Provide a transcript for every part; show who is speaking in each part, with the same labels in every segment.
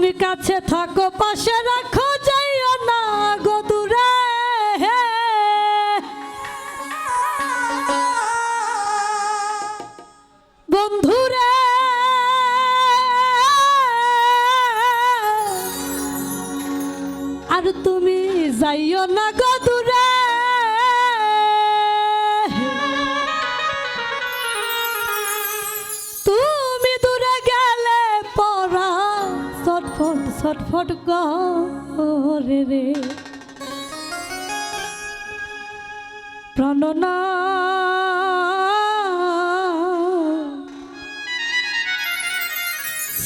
Speaker 1: তুমি কাছে থাকো, পাশে রাখো, যাইও না গো দূরে। বন্ধুরে, আর তুমি যাইও না গো দূরে। ছটফট করে রে। প্রাণনা।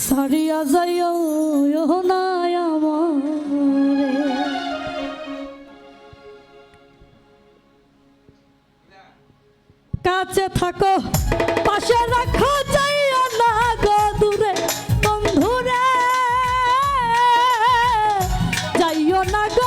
Speaker 1: সারিয়া যাইও না আমারে। কাছে থাকো। না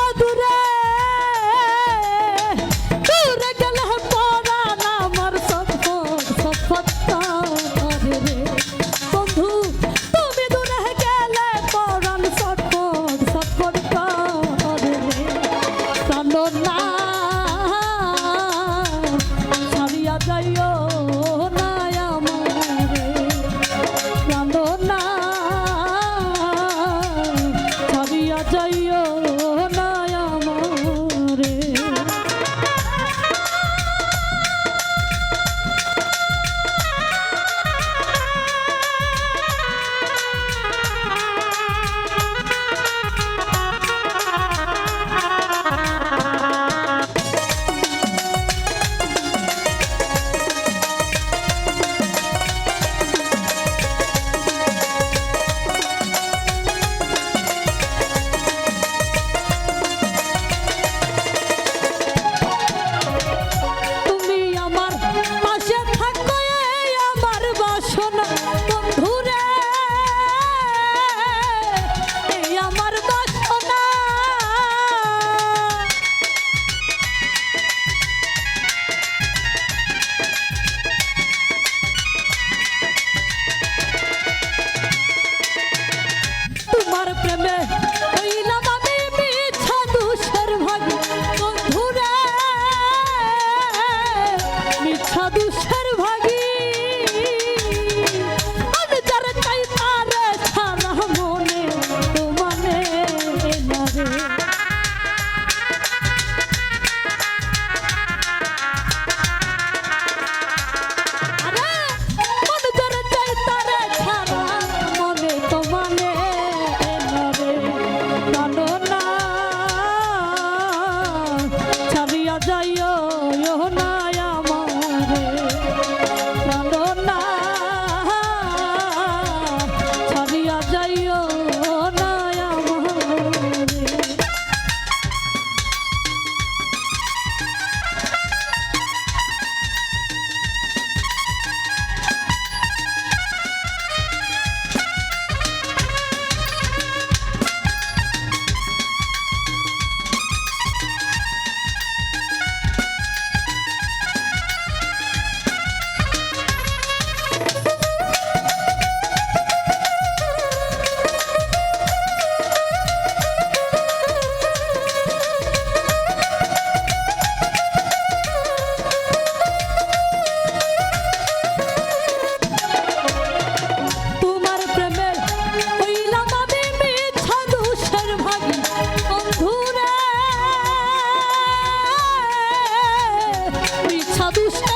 Speaker 1: tu sei.